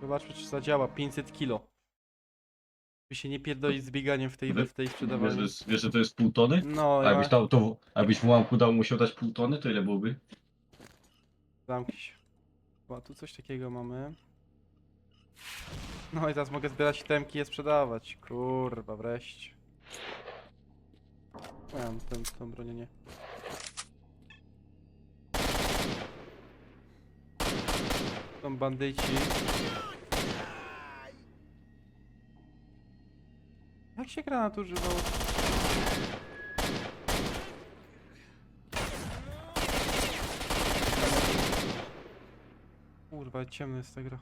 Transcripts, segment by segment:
Zobaczmy, czy zadziała. 500 kilo. By się nie pierdolić z bieganiem w tej, Wy- w tej Wiesz, że, sprzedawaniu. jest- wiesz, że to jest pół tony? No, A ja... jakbyś, dał to, jakbyś w ułamku dał musiał dać pół tony, to ile byłoby? Zamknij się. O, tu coś takiego mamy. No i teraz mogę zbierać temki i je sprzedawać. Kurwa, wreszcie. Mam tę, tą bronię, nie. Są bandyci. Jak się granat używał? Kurwa, ciemna jest ta gra.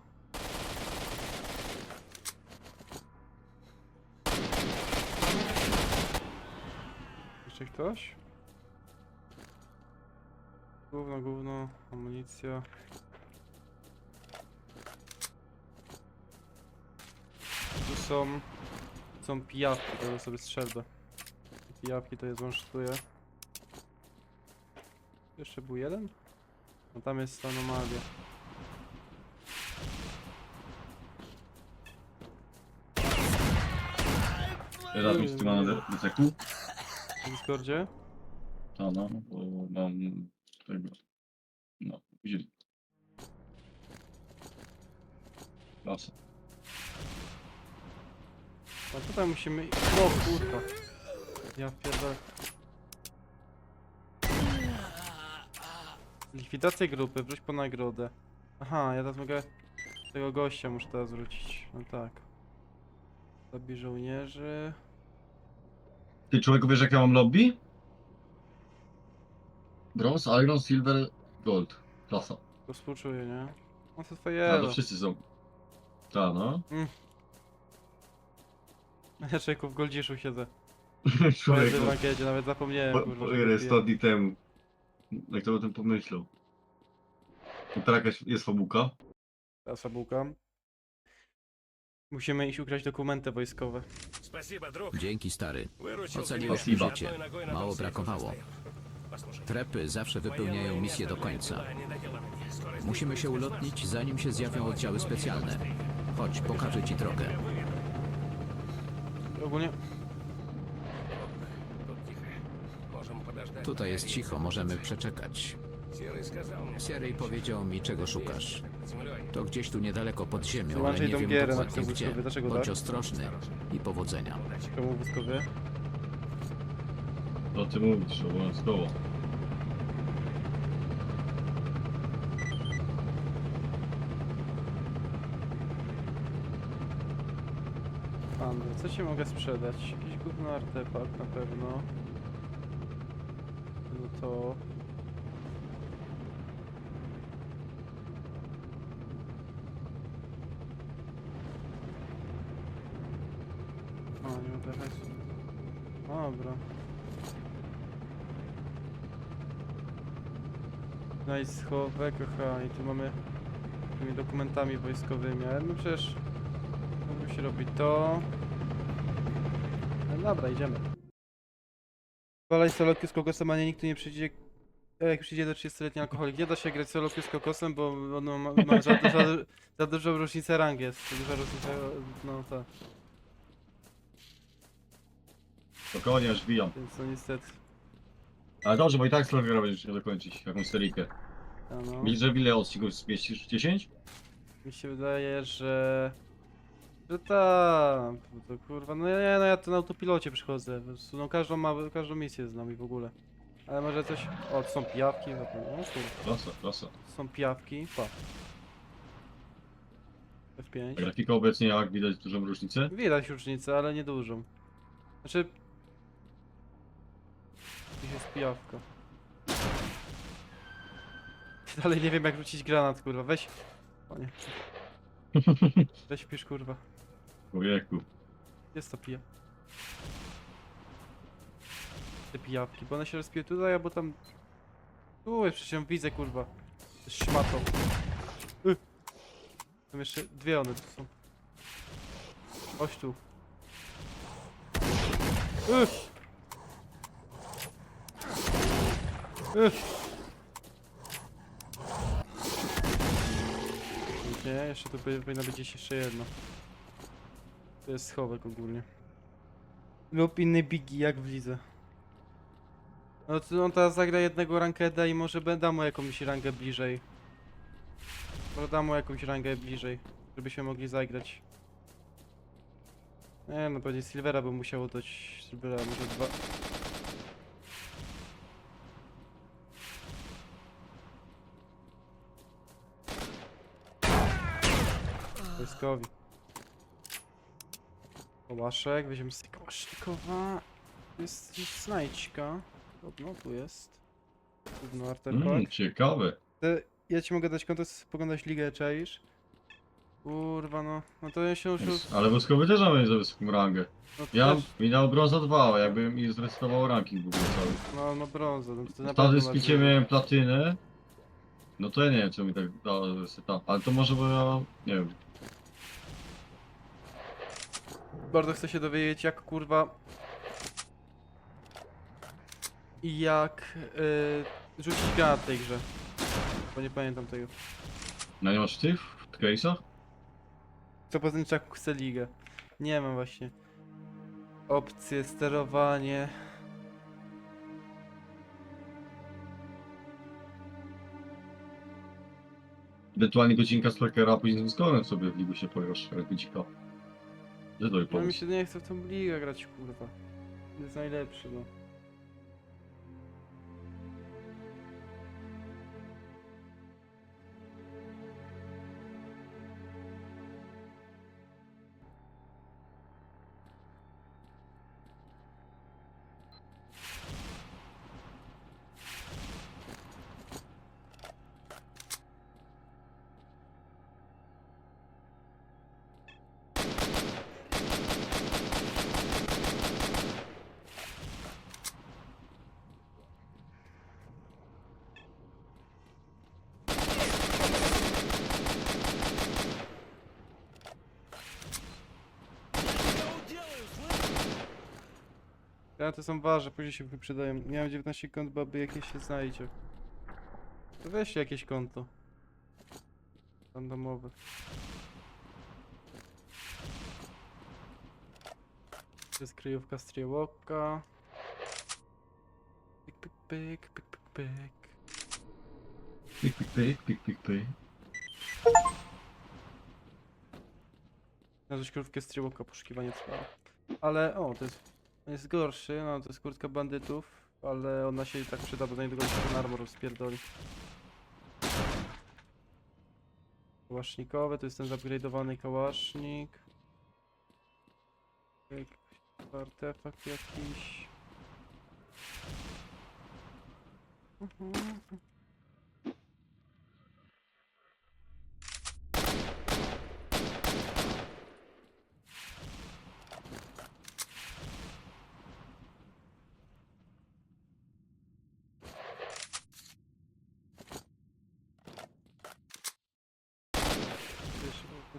Jeszcze ktoś? Gówno, gówno, amunicja. Są... Są pijawki, to sobie strzelbę. Pijawki to je złączytuję. Jeszcze był jeden? No tam jest anomalia. Z tym mam na deseku? W Discordzie? A no, bo mam tego. No, widzieli. Klasa. A tutaj musimy... O kurwa. Ja pierdolę. Likwidacja grupy, wróć po nagrodę. Aha, ja teraz mogę... Tego gościa muszę teraz wrócić. No tak. Zabij żołnierzy... Ty człowieku wiesz jak ja mam lobby? Bronze, Iron, Silver, Gold. Klasa. To współczuję, nie? No to twoje to wszyscy są. Ta no. Ja człowieku w Goldziszu siedzę. Człowieku. W rankedzie, nawet zapomniałem, Po, kurwa, po, że ile kupiłem. 100 dni temu. Jak to o tym pomyślał. To teraz jakaś jest fabułka. Teraz fabułka. Musimy iść ukraść dokumenty wojskowe. Спасибо, друг. Dzięki stary. Выручил Ocaliłeś ты mi меня. życie. Одной ногой на Mało том свете brakowało. уже стоял. Послушай, Trepy zawsze wypełniają военные misję do не końca. оставляют дела недоделанными. Скоро здесь Musimy się будет ulotnić, спецназ. zanim się zjawią oddziały specjalne. Chodź, pokażę ci drogę. ogólnie. Tutaj jest cicho, możemy przeczekać. Sierry powiedział mi, czego szukasz. To gdzieś tu niedaleko pod ziemią, ale nie wiem gierę na dokładnie gdzie. dlaczego Bądź tak? ostrożny i powodzenia. Komu wózkowie? No ty mówisz, obowiązkowo. Co ci mogę sprzedać? Jakiś gówno artefakt na pewno. No to... O, nie. Dobra. No i tu mamy tymi dokumentami wojskowymi, ale no przecież no musi robić to. No dobra, idziemy. Walaj solo z kokosem, a nie nikt tu nie przyjdzie. e, Jak przyjdzie do 30-letni alkoholik, nie da się grać solo z kokosem, bo ono ma, ma za, za, za dużą różnicę rang jest. Za duża różnica, no tak, Spokojnie, aż bijam. więc no niestety. Ale dobrze, bo i tak Slavera będziesz chciał dokończyć jakąś seryjkę. Ja, no. Widzisz, że ile odcinków zmieścisz? 10? Mi się wydaje, że... Że tak, to kurwa, no nie, no ja tu na autopilocie przychodzę, po prostu, no każdą, ma, każdą misję znam i w ogóle. Ale może coś... O, to są pijawki, no kurwa, Klasa, klasa. to są pijawki, pa. A F5. grafika obecnie jak widać dużą różnicę? Widać różnicę, ale niedużą. Znaczy... Gdzieś jest pijawka. Dalej nie wiem jak rzucić granat, kurwa, weź... O nie. Weź pisz, kurwa. Człowieku. Jest to pija. Te pijawki, bo one się rozpiły tutaj, albo tam... Tu jest, przecież ją widzę, kurwa. Jest szmatą. Y. Tam jeszcze dwie one tu są. Chodź tu. Y. Y. Nie, jeszcze tu powi- powinno być gdzieś jeszcze jedno. To jest schowek ogólnie. Lub inny bigi jak w lidze. No to on teraz zagra jednego rankeda i może będę mu jakąś rangę bliżej. Może dam mu jakąś rangę bliżej, żebyśmy mogli zagrać. Nie no pewnie Silvera by musiało dać Silvera może dwa. Wojskowi. Kołaszek, weźmiemy sobie Kołasznikowa. Tu Jest znajdźka. Podobno tu jest. Trudno arterpak. Mm, ciekawe. Te- Ja ci mogę dać konto, poglądać ligę, czaisz? Kurwa no, no to ja się już... Jest- Ale woskowy też mamy za wysoką rangę. No, to Ja też, mi dał brąza 2, jakby mi zresetował ranking w ogóle cały. no, no brązo, no to na Wtedy pewno z masz piciem wiele. miałem platynę. No to ja nie wiem, co mi tak dało reseta. Ale to może, bo ja... nie wiem. Bardzo chcę się dowiedzieć jak kurwa... I jak yy, rzucić granat w tej grze. Bo nie pamiętam tego. No nie masz tych w case'ach? Co tym jak chcę ligę. Nie mam właśnie. Opcje, sterowanie. Ewentualnie godzinka Slackera, a później z sobie w ligu się godzika. To mi No mi pomóc. się nie chce w tą ligę grać kurwa. Jest najlepszy no. Ja to są ważne, później się wyprzedają. Miałem 19 kont, baby jakieś się znajdzie. To weźcie jakieś konto. Randomowe. To jest kryjówka Striełoka. Pyk, pyk, pyk, pyk, pyk, pyk. Pik, pik, pik, pik, pik, pik. Na rzecz krówkę Striełoka poszukiwanie trwa. Ale, o, to jest, jest gorszy, no to jest kurtka bandytów, ale ona się tak przyda, bo na niedługo ten armor spierdoli. Kałasznikowe, to jest ten zupgrade'owany kałasznik. Artefakt jakiś. Mhm.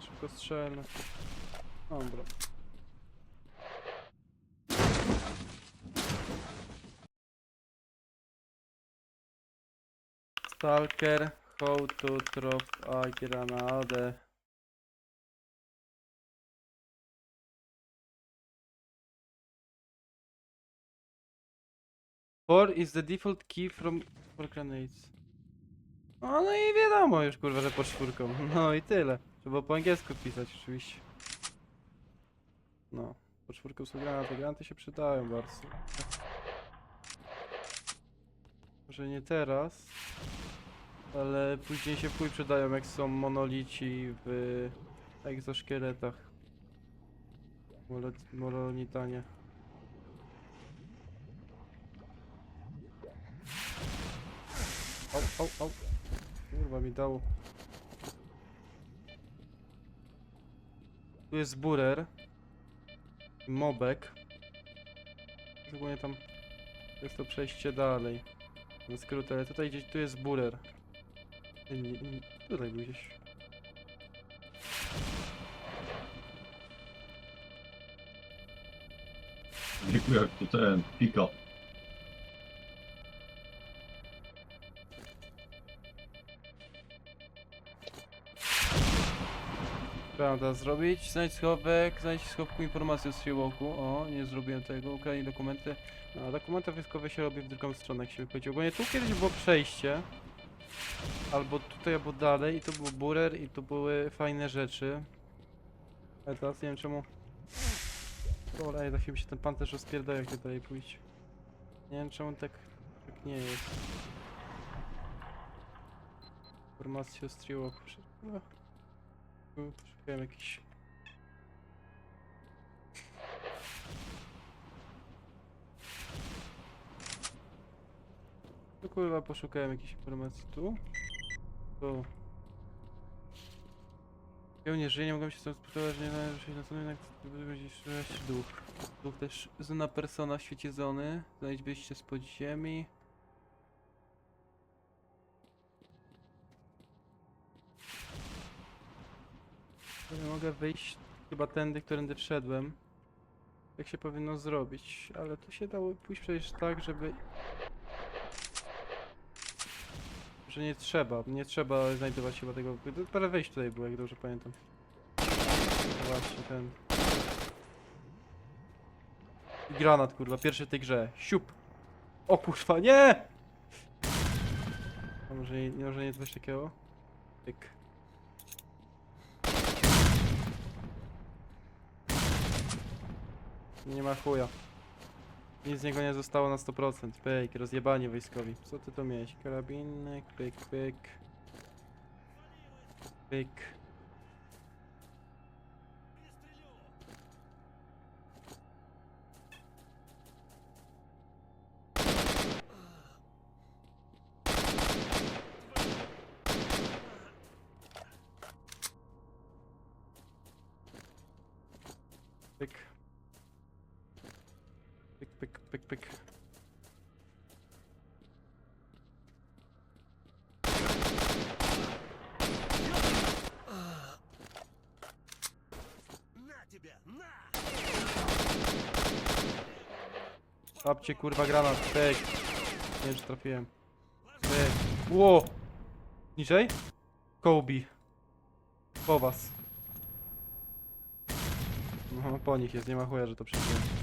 Szybko, szybko strzelę. Dobra. Stalker, how to drop a granade. Four is the default key from for grenades. No, no i wiadomo już kurwa, że pod czwórką. No i tyle. Trzeba po angielsku pisać oczywiście. No, pod czwórką są granaty. Granaty się przydają bardzo. Może nie teraz, ale później się pój przydają jak są monolici w egzoszkieletach. Molo- Monolitanie. Au, au, au. Kurwa mi dało. Tu jest burer. Mobek. Ogólnie tam jest to przejście dalej. Na skrót, ale tutaj gdzieś tu jest burer. Tutaj gdzieś. Dziękuję, jak to ten, pika. Teraz zrobić? Znajdź schowek, znajdź w schowku informację o Strzałku. O, nie zrobiłem tego, ukradnij dokumenty. A, dokumenty wojskowe się robi w drugą stronę, jak się wychodzi. Ogólnie tu kiedyś było przejście. Albo tutaj, albo dalej i to był burer i tu były fajne rzeczy. Ale teraz nie wiem czemu... Olej, tak mi się ten pan też rozpierdala, jak tutaj pójść. Nie wiem czemu tak, tak nie jest. Informacje o Strzałku. No. Poszukałem jakiś... No kurwa, poszukałem jakiejś informacji tu. Tu. Ja nie żyję, nie mogłem się stąd że nie należy się na co jednak będzie szukać duch. Duch też zona persona w świecie zony. Znajdź wyjście z podziemi. Nie mogę wyjść chyba tędy, którędy wszedłem. Jak się powinno zrobić, ale tu się dało pójść przecież tak, żeby... Że nie trzeba, nie trzeba znajdować chyba tego... Parę wejść tutaj było, jak dobrze pamiętam. Właśnie, ten... I Granat, kurwa, pierwszy w tej grze. Siup! O kurwa, nie! A może nie, może nie coś takiego? Tyk. Nie ma chuja. Nic z niego nie zostało na 100%. Pyk, rozjebani wojskowi. Co ty to miałeś? Karabinek, pyk. Pyk. Pyk. Pyk, pyk. Łapcie kurwa granat, pyk. Nie wiem czy trafiłem. Pyk. Ło! Niżej? Kobe. Po was. No po nich jest, nie ma chuja, że to przyjdzie.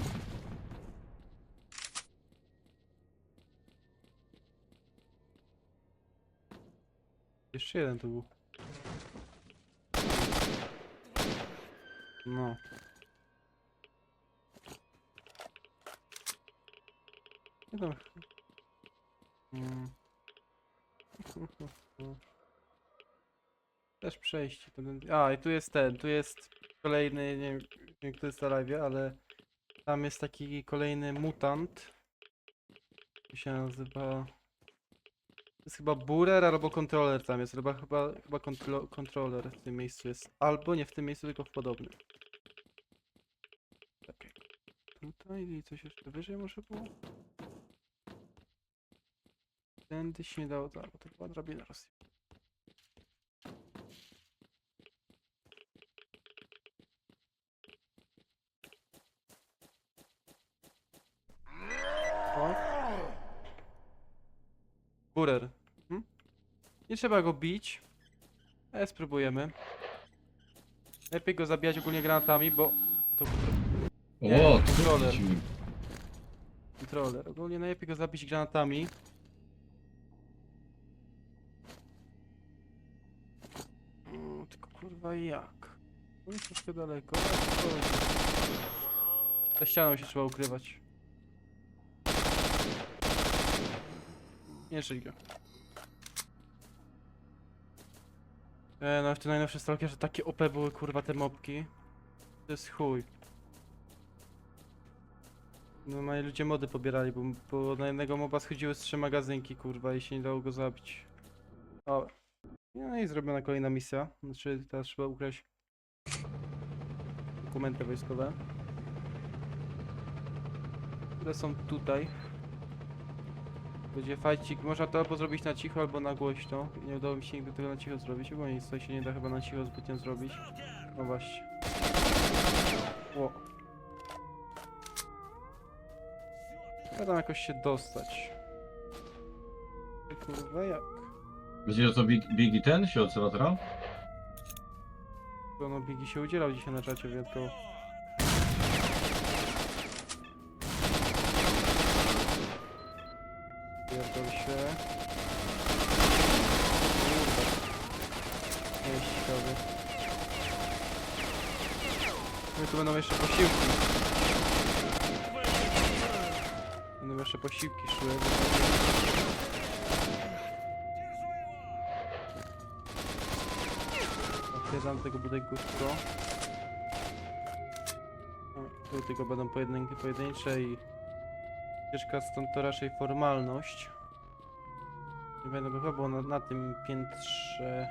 Jeszcze jeden tu był. No. Nie tam. Mm. Też przejście. to A, i tu jest ten, tu jest kolejny, nie wiem, kto jest na ale tam jest taki kolejny mutant. Jak się nazywa? Jest chyba Burer albo kontroler tam jest, chyba chyba, chyba kontro, kontroler w tym miejscu jest. Albo nie w tym miejscu, tylko w podobnym. Tutaj i coś jeszcze wyżej może było? Tędy się nie dało, tak, bo to była drabina Rosji. Burer. Nie trzeba go bić. Ale spróbujemy. Lepiej go zabijać ogólnie granatami, bo to Nie, O, kontroler. mi? Ogólnie najlepiej go zabić granatami. Mm, tylko kurwa jak? To jest troszkę daleko. ale spokojnie. Za ścianą się trzeba ukrywać. Nie żyj go. E, no w tym najnowszym stalkerze takie OP były kurwa te mopki. To jest chuj. Normalnie ludzie mody pobierali, bo, bo na jednego moba schodziły z trzy magazynki, kurwa, i się nie dało go zabić. Dobra. No i zrobiona kolejna misja. Znaczy, teraz trzeba ukraść dokumenty wojskowe. Które są tutaj. Będzie fajcik. Można to albo zrobić na cicho, albo na głośno. Nie udało mi się nigdy tego na cicho zrobić. Ogólnie nic tutaj się nie da chyba na cicho zbytnio zrobić. No właśnie. O. Trzeba tam jakoś się dostać. Kurwa jak? Wiecie, że to Big, Big i ten się odzywa teraz? No Bigi się udzielał dzisiaj na czacie wyjątkowo. Pierdol się. Ciekawy. No i tu będą jeszcze posiłki. Będą jeszcze posiłki szły. Otwieram tego budynku szybko. Tu tylko będą pojedynki pojedyncze i ścieżka stąd to raczej formalność. Nie będę chyba było na, na tym piętrze.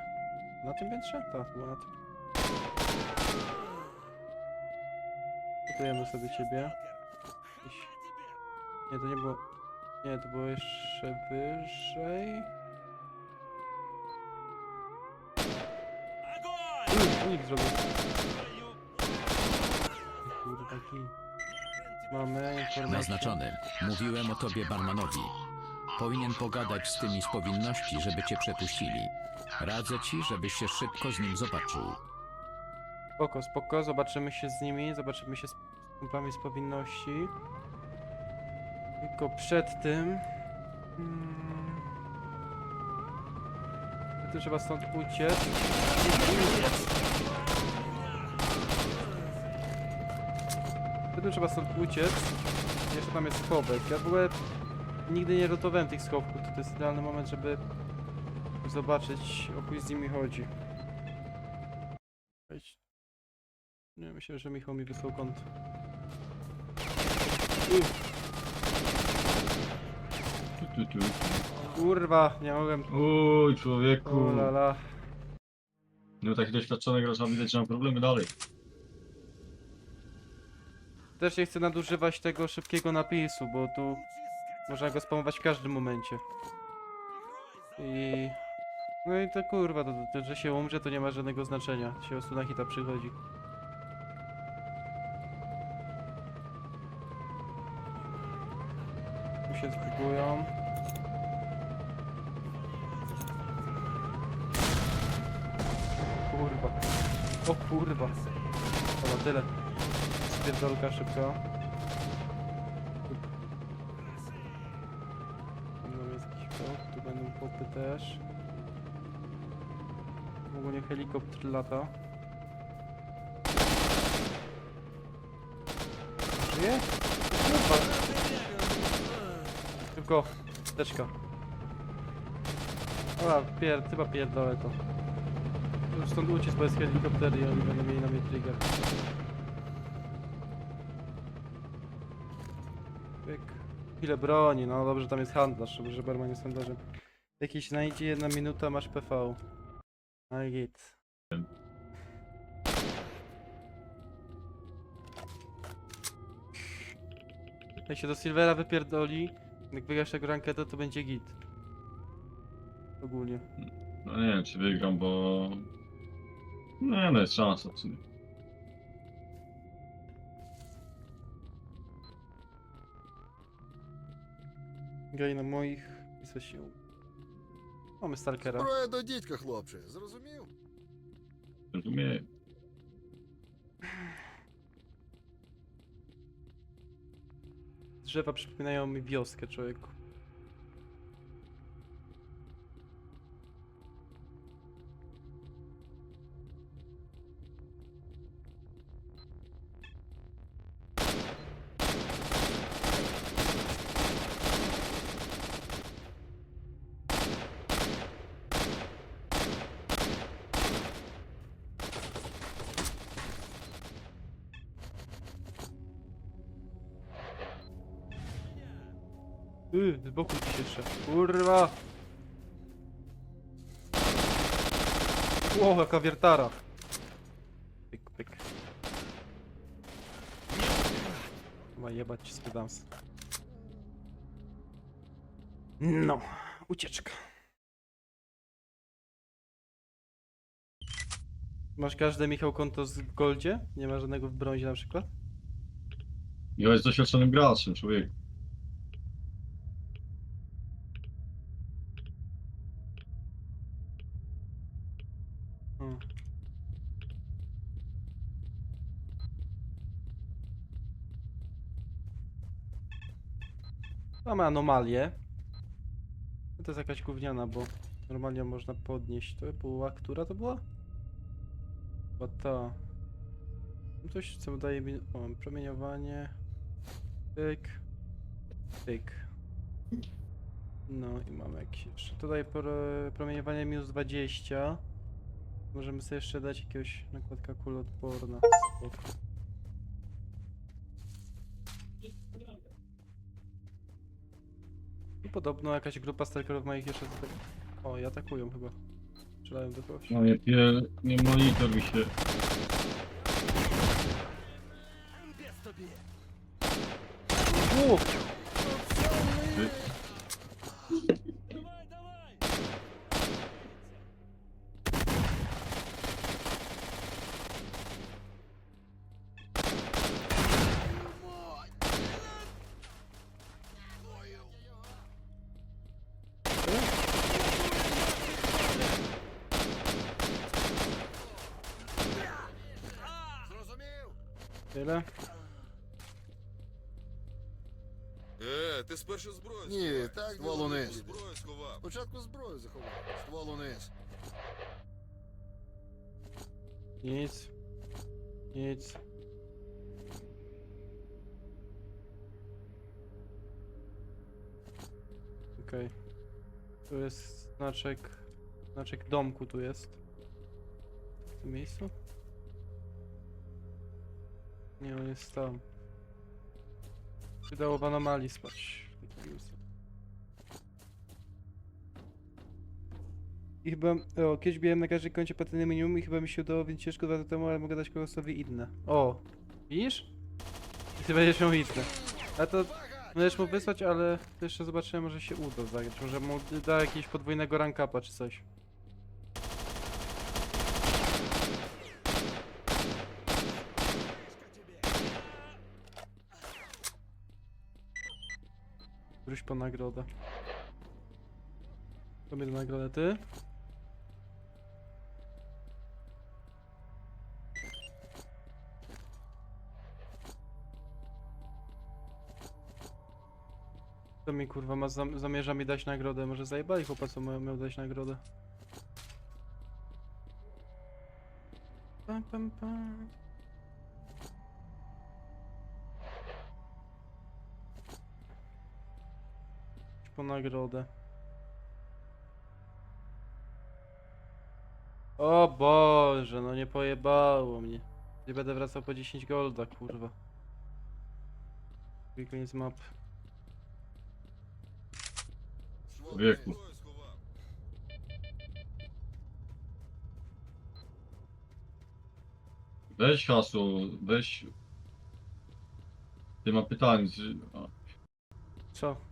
Na tym piętrze? Tak, było na tym. Gotujemy sobie ciebie. Nie, to nie było. Nie, to było jeszcze wyżej. Unik zrobił. Kurde, taki. Mamy informację. Naznaczony. Mówiłem o tobie barmanowi. Powinien pogadać z tymi z powinności, żeby cię przepuścili. Radzę ci, żebyś się szybko z nim zobaczył. Spoko, spoko, zobaczymy się z nimi, zobaczymy się z kumplami z powinności. Tylko przed tym... Hmm, przed tym trzeba stąd uciec. Tym trzeba stąd uciec. Jeszcze tam jest schowek. Ja w ogóle nigdy nie rotowałem tych schowków, to, to jest idealny moment, żeby zobaczyć o chuj z nimi chodzi. Wejdź. Nie, myślę, że Michał mi wysłał kąt. Uff, Tu, tu, tu. kurwa, nie mogłem. Uj, człowieku. O la la. No taki doświadczony gracz, a widać, że mam problemy dalej. Też nie chcę nadużywać tego szybkiego napisu, bo tu można go spamować w każdym momencie. I... No i to kurwa, to, to, że się umrze to nie ma żadnego znaczenia. Się po na hita przychodzi. Tu się zbugują. Kurwa. O kurwa. Dobra, tyle. Spierdolka szybko. Tam jest jakiś pop, tu będą popy też. Ogólnie helikopter lata. Żyje? Kurwa. Szybko, teczka. Dobra, pier, chyba pierdolę to. Już stąd uciec, bo jest helikopter i oni będą mieli na mnie trigger. Pyk. Ile broni, no dobrze, tam jest handlarz, że Berman jest handlarzem. Jakiś znajdzie jedna minuta, masz PV. No i git. Jak się do Silvera wypierdoli, jak wygrasz tego ranketę, to będzie git. Ogólnie. No nie wiem, czy wygram, bo... No, no jest szansa w sumie. Graj na moich i coś się... Mamy Stalkera. Зброя до дідька, хлопче, зрозумів? Rozumiem. Drzewa przypominają mi wioskę, człowieku. Yy, z boku gdzieś jeszcze. Kurwa! Ło, jaka wiertara! Pyk, pyk. Chyba jebać spydams. No, ucieczka. Masz każde Michał konto z w Goldzie? Nie ma żadnego w brązie na przykład? Ja jest doświadczonym graczem, człowiek. Hmm. Mamy anomalię. No To jest jakaś gówniana, bo normalnie można podnieść. To była, która to była? Chyba ta. No Coś, co daje mi... O, promieniowanie. Tyk. Tyk. No i mamy jakieś jeszcze. Tutaj pro- promieniowanie minus 20. Możemy sobie jeszcze dać jakiegoś nakładka kuloodporna. Spoko. Podobno jakaś grupa stalkerów ma ich jeszcze tutaj. O, i atakują chyba. Strzelają do kogoś. No nie pier... nie monitor mi się... U! Tyle? Е, ти спершу зброю Ні, сховай. так Ствол було униз. не. Зброю сховав. Спочатку зброю заховав, ствол униз. Nic. Nic. Okej. Tu jest znaczek. Znaczek domku tu jest. W tym miejscu? Nie, on jest tam. Wydało w anomalii spać. I chyba, o, kiedyś biłem na każdej koncie patyny minimum i chyba mi się udało, więc ciężko dwa lata temu, ale mogę dać kogosowi inne. O, widzisz? I ty będziesz miał inne. Ale to możesz mu wysłać, ale to jeszcze zobaczymy, może się uda zagrać. Może mu da jakiegoś podwójnego rank upa czy coś. Wróć po nagrodę. Do nagrodę ty. To mi kurwa ma zam zamierza mi dać nagrodę. Może zajebali chłopa, co miał, miał dać nagrodę. Pam, pam, pam. po nagrodę. O Boże, no nie pojebało mnie. Nie będę wracał po 10 golda, kurwa. I koniec map. Wieku. Weź hasło, weź... Ty ma pytanie, czy... Co?